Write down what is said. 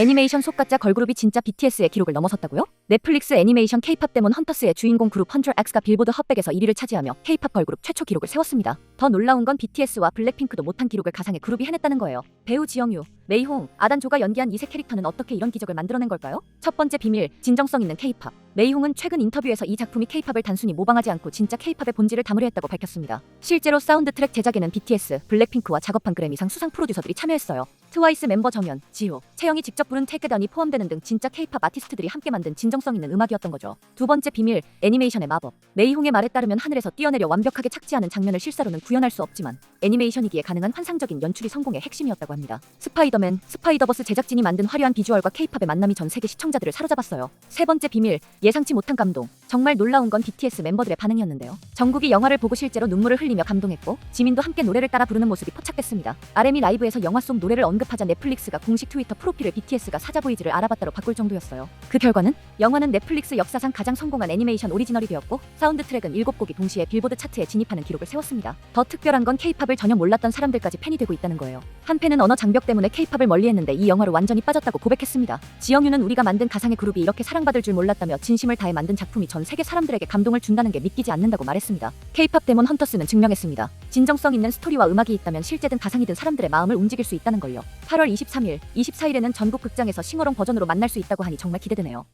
애니메이션 속가짜 걸그룹이 진짜 BTS의 기록을 넘어섰다고요? 넷플릭스 애니메이션 K-팝 데몬 헌터스의 주인공 그룹 100X가 빌보드 핫백에서 1위를 차지하며 K-팝 걸그룹 최초 기록을 세웠습니다. 더 놀라운 건 BTS와 블랙핑크도 못한 기록을 가상의 그룹이 해냈다는 거예요. 배우 지영유, 메이홍, 아단조가 연기한 이 세 캐릭터는 어떻게 이런 기적을 만들어낸 걸까요? 첫 번째 비밀, 진정성 있는 K-팝. 메이홍은 최근 인터뷰에서 이 작품이 K-팝을 단순히 모방하지 않고 진짜 K-팝의 본질을 담으려 했다고 밝혔습니다. 실제로 사운드 트랙 제작에는 BTS, 블랙핑크와 작업한 그래미상 수상 프로듀서들이 참여했어요. 트와이스 멤버 정연, 지호, 채영이 직접 부른 테이크다운이 포함되는 등 진짜 K-팝 아티스트들이 함께 만든 진정 성 있는 음악이었던 거죠. 두 번째 비밀, 애니메이션의 마법. 메이홍의 말에 따르면 하늘에서 뛰어내려 완벽하게 착지하는 장면을 실사로는 구현할 수 없지만 애니메이션이기에 가능한 환상적인 연출이 성공의 핵심이었다고 합니다. 스파이더맨, 스파이더버스 제작진이 만든 화려한 비주얼과 K-팝의 만남이 전 세계 시청자들을 사로잡았어요. 세 번째 비밀, 예상치 못한 감동. 정말 놀라운 건 BTS 멤버들의 반응이었는데요. 전국이 영화를 보고 실제로 눈물을 흘리며 감동했고 지민도 함께 노래를 따라 부르는 모습이 포착됐습니다. RM이 라이브에서 영화 속 노래를 언급하자 넷플릭스가 공식 트위터 프로필을 BTS가 사자 보이즈를 알아봤다로 바꿀 정도였어요. 그 결과는 영화는 넷플릭스 역사상 가장 성공한 애니메이션 오리지널이 되었고 사운드 트랙은 7곡이 동시에 빌보드 차트에 진입하는 기록을 세웠습니다. 더 특별한 건 K-팝을 전혀 몰랐던 사람들까지 팬이 되고 있다는 거예요. 한 팬은 언어 장벽 때문에 K-팝을 멀리했는데 이 영화로 완전히 빠졌다고 고백했습니다. 지영유는 우리가 만든 가상의 그룹이 이렇게 사랑받을 줄 몰랐다며 진심을 다해 만든 작품이 전 세계 사람들에게 감동을 준다는 게 믿기지 않는다고 말했습니다. K-팝 데몬 헌터스는 증명했습니다. 진정성 있는 스토리와 음악이 있다면 실제든 가상이든 사람들의 마음을 움직일 수 있다는 걸요. 8월 23일, 24일에는 전국 극장에서 싱어롱 버전으로 만날 수 있다고 하니 정말 기대되네요.